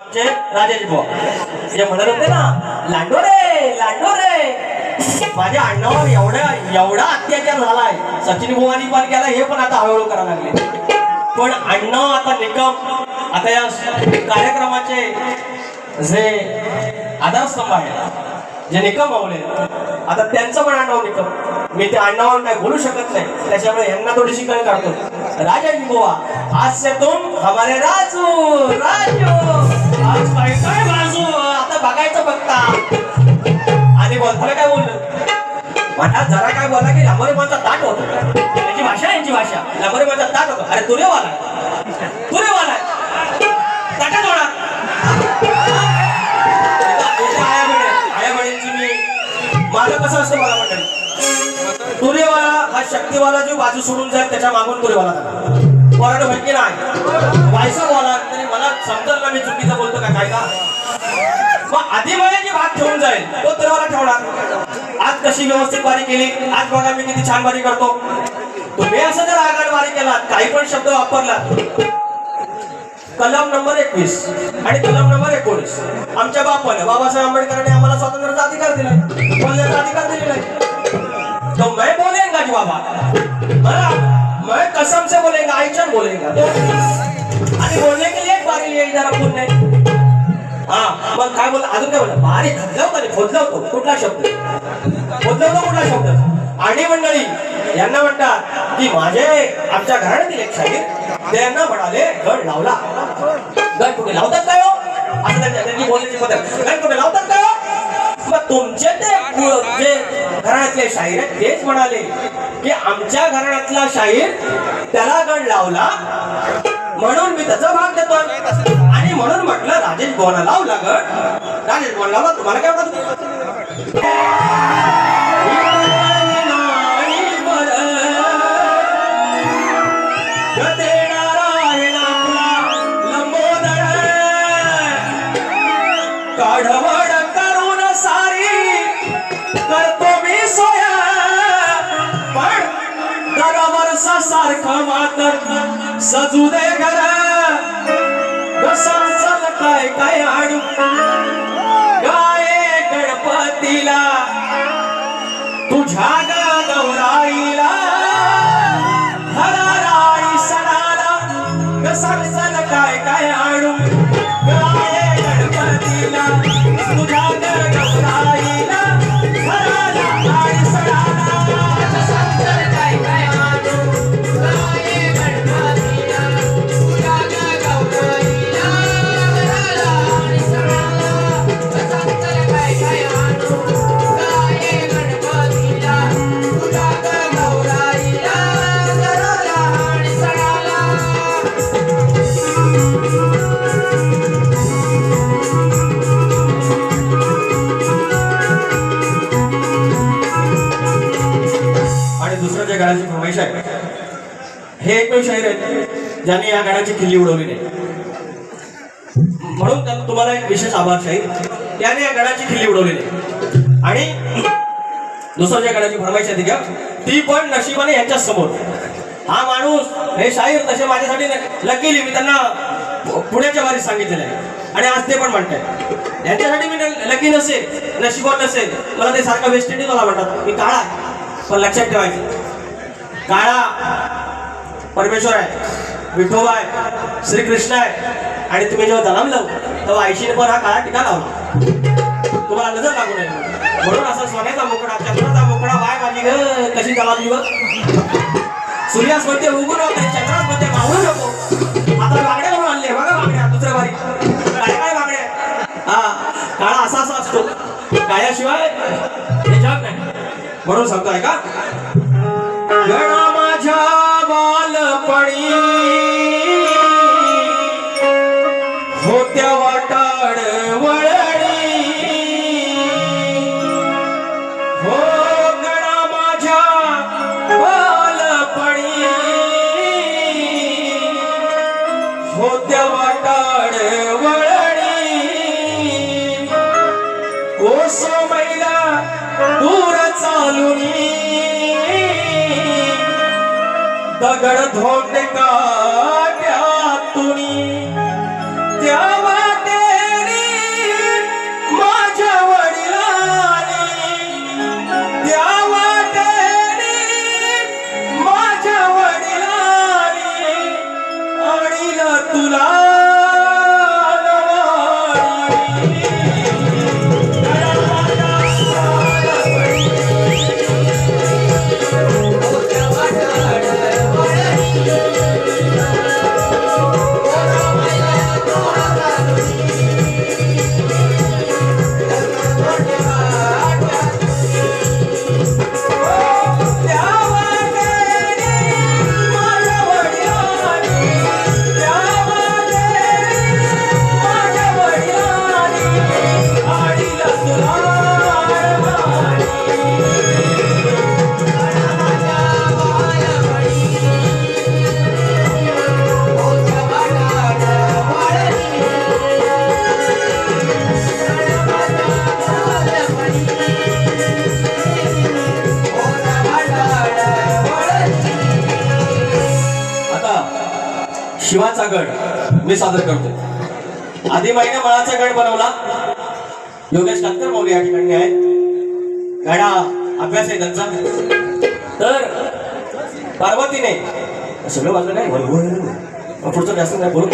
आमचे राजेश भाऊ जे म्हणत होते ना लांडो रे लांडो रे. माझ्या अण्णावर एवढा एवढा अत्याचार झालाय. सचिन बुवानी पण केला हे पण आता हळूहळू करायला लागले. पण अण्णा आता निकम. आता या कार्यक्रमाचे जे आधारस्तंभ आहे जे निकम आवले आता त्यांचं पण अण्णाव निकम. मी ते अण्णावर काय बोलू शकत नाही. त्याच्यामुळे यांना थोडीशी कळ काढतो. राजेश बुवा आज से तुम हमारे राजू राजू! आता बघायचं बघता. आणि बोलताना काय बोललं? म्हणा जरा काय बोला की लांबरे माझा ताट होतो. याची भाषा यांची भाषा. लांबरे माझा ताट होतो. अरे तुरे वाला. तुरे वाला. ताटा जोडा. मी माझं कसं असतं मला मंडळी? तुरेवाला हा शक्तीवाला जो बाजू सोडून जाईल त्याच्या मागून तुरेवाला जाणार. पोराड होईल नाही. वायसा बोला तरी मला समजल ना मी चुकीचं बोलतो का काय का? मग भात भाग ठेवून जाईल. तो तुरेवाला ठेवणार. आज कशी व्यवस्थित बारी केली? आज बघा मी किती छान बारी करतो. तुम्ही असं जर आघाड बारी केला काही पण शब्द वापरला कलम नंबर एकवीस आणि कलम नंबर एकोणीस. आमच्या बापाने बाबासाहेब आंबेडकरांनी आम्हाला स्वातंत्र्याचा अधिकार दिलाय बोलण्याचा अधिकार दिलेला आहे तो मैं बोलेगा जी बाबा. मला मैं कसम से बोलेगा आईचन बोलेगा. आणि बोलणे की एक बारी येईल जरा पुण्य हा मग काय बोल अजून काय बोला बारी खदलवतो नाही खोदलवतो. कुठला शब्द? खोदलवतो कुठला शब्द? आणि मंडळी यांना म्हणतात की माझे आमच्या घराण्यातील एक शाहीर. ते यांना म्हणाले गड लावला. गड कुठे लावतात काय हो? असं त्यांच्या- त्यांची बोलण्याची पद्धत. गड कुठे लावतात काय हो? मग तुमचे ते जे घराण्यातले शाहीर आहेत तेच म्हणाले की आमच्या घराण्यातला शाहीर त्याला गड लावला म्हणून मी त्याचा भाग देतोय. म्हणून म्हटलं राजेश भवना लावला लागत राजेश भवन लावला तुम्हाला काय वाटत? काढवड करून सारी करतो मी सोया. पण दरवर्षा सारखं मात्र सजू दे घर. कसं चल काय हे एकमेव शाहीर आहेत. ज्यांनी या गाण्याची खिल्ली उडवली नाही. म्हणून तुम्हाला एक विशेष आभार शाहीर. त्याने या गडाची खिल्ली उडवली नाही. आणि दुसरं जे गडाची फरमाईश आहे ती ती पण नशिबाने यांच्या समोर. हा माणूस हे शाहीर तसे माझ्यासाठी लकीली मी त्यांना पुण्याच्या वारीत सांगितलेलं आहे. आणि आज ते पण म्हणताय यांच्यासाठी मी लकी नसेल नशिबात नसेल. मला ते सारखं वेस्ट इंडिज मला म्हणतात. मी काळा पण लक्षात ठेवायचं. काळा परमेश्वर आहे विठोबा आहे श्रीकृष्ण आहे. आणि तुम्ही जेव्हा जन्मलं तेव्हा आयशीने पण हा काळा टिका लावला. तुम्हाला नजर लागू नये. म्हणून असा सोन्याचा मोकडा चंद्राचा मोकडा बाय माझी ग कशी जलावली बघ. सूर्यास मध्ये उगू नको चंद्रासमध्ये मावळू नको. आता बागड्या म्हणून आणले बघा बागड्या दुसऱ्या बारी. काय काय बागड्या हा काळा असा असा असतो. काळ्याशिवाय हे जग नाही. म्हणून सांगतोय का गणा माझ्या बालपणी होत्या वाटाड वळणी. हो गणा माझ्या बालपणी. होत्या दगड धोडणे शिवाचा गड मी सादर करतोय आधी महिना मळाचा गड बनवला. योगेश कातकर मौली या ठिकाणी आहेत गाडा अभ्यास आहे त्यांचा. तर पार्वतीने सगळं वाजलं नाही पुढचं जास्त नाही बोलू?